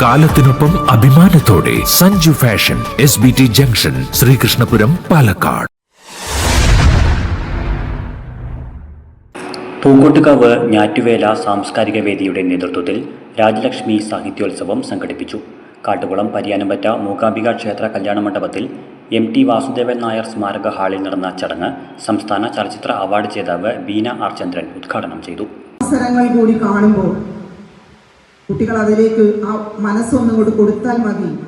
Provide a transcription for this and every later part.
കാലത്തിനൊപ്പം അഭിമാനത്തോടെ Sanju fashion S B T junction Sreekrishnapuram Palakkad. Pookkottukavu Njattuvela സാംസ്കാരിക വേദിയുടെ നേതൃത്വത്തിൽ രാജലക്ഷ്മി സാഹിത്യോത്സവം സംഘടിപ്പിച്ചു. കാട്ടുകുളം പരിയാനമ്പറ്റ മൂകാംബിക ക്ഷേത്ര കല്യാണ മണ്ഡപത്തിൽ എം ടി വാസുദേവൻ നായർ സ്മാരക ഹാളിൽ നടന്ന ചടങ്ങ് സംസ്ഥാന ചലച്ചിത്ര അവാർഡ് ജേതാവ് ബീന ആർ ചന്ദ്രൻ ഉദ്ഘാടനം ചെയ്തു. അവസരങ്ങൾ കൂടി കാണുമ്പോൾ കുട്ടികൾ അതിലേക്ക് ആ മനസ്സൊന്നും കൂടി കൊടുത്താൽ മതി.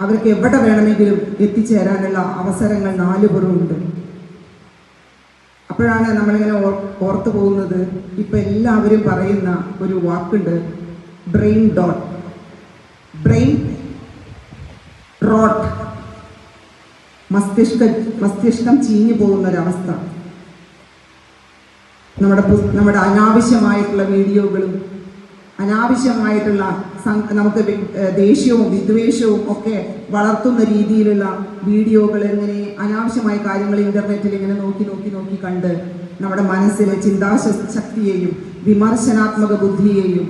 അവർക്ക് എവിടെ വേണമെങ്കിലും എത്തിച്ചേരാനുള്ള അവസരങ്ങൾ നാലുപുറമുണ്ട് അപ്പോഴാണ് നമ്മളിങ്ങനെ ഓർ- ഓർത്തു പോകുന്നത്. ഇപ്പൊ എല്ലാവരും പറയുന്ന ഒരു വാക്കുണ്ട് ബ്രെയിൻ ഡോട്ട്. Brain rote. മസ്തിഷ്ക മസ്തിഷ്കം ചീഞ്ഞു പോകുന്ന ഒരവസ്ഥ. നമ്മുടെ നമ്മുടെ അനാവശ്യമായിട്ടുള്ള വീഡിയോകളും അനാവശ്യമായിട്ടുള്ള നമുക്ക് ദേഷ്യവും വിദ്വേഷവും ഒക്കെ വളർത്തുന്ന രീതിയിലുള്ള വീഡിയോകൾ എങ്ങനെ അനാവശ്യമായ കാര്യങ്ങൾ ഇന്റർനെറ്റിൽ ഇങ്ങനെ നോക്കി നോക്കി നോക്കി കണ്ട് നമ്മുടെ മനസ്സിലെ ചിന്താശക്തിയെയും വിമർശനാത്മക ബുദ്ധിയെയും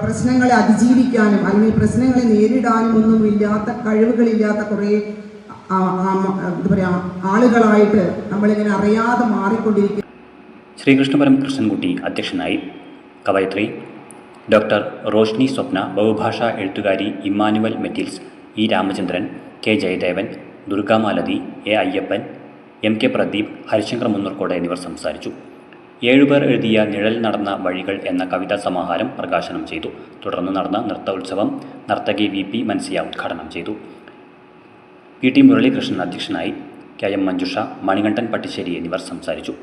പ്രശ്നങ്ങളെ അതിജീവിക്കാനും അല്ലെങ്കിൽ പ്രശ്നങ്ങളെ നേരിടാനും ഒന്നും ഇല്ലാത്ത കഴിവുകളില്ലാത്ത കുറേ എന്താ പറയാ ആളുകളായിട്ട് നമ്മളിങ്ങനെ അറിയാതെ മാറിക്കൊണ്ടിരിക്കും ശ്രീകൃഷ്ണപുരം കൃഷ്ണൻകുട്ടി അധ്യക്ഷനായി. കവയത്രി. ഡോക്ടർ റോഷ്നി സ്വപ്ന ബഹുഭാഷാ എഴുത്തുകാരി Emmanuel Metils E Ramachandran K Jayadevan Durgamalathi A Ayyappan M K Pradeep Harishankar Munnurkode എന്നിവർ സംസാരിച്ചു. ഏഴുപേർ എഴുതിയ നിഴൽ നടന്ന വഴികൾ എന്ന കവിതാ സമാഹാരം പ്രകാശനം ചെയ്തു. തുടർന്ന് നടന്ന നൃത്ത ഉത്സവം നർത്തകി വി പി മൻസിയ ഉദ്ഘാടനം ചെയ്തു. പി ടി മുരളീകൃഷ്ണൻ അധ്യക്ഷനായി. കെ എം മഞ്ജുഷ മണികണ്ഠൻ പട്ടിശ്ശേരി എന്നിവർ സംസാരിച്ചു.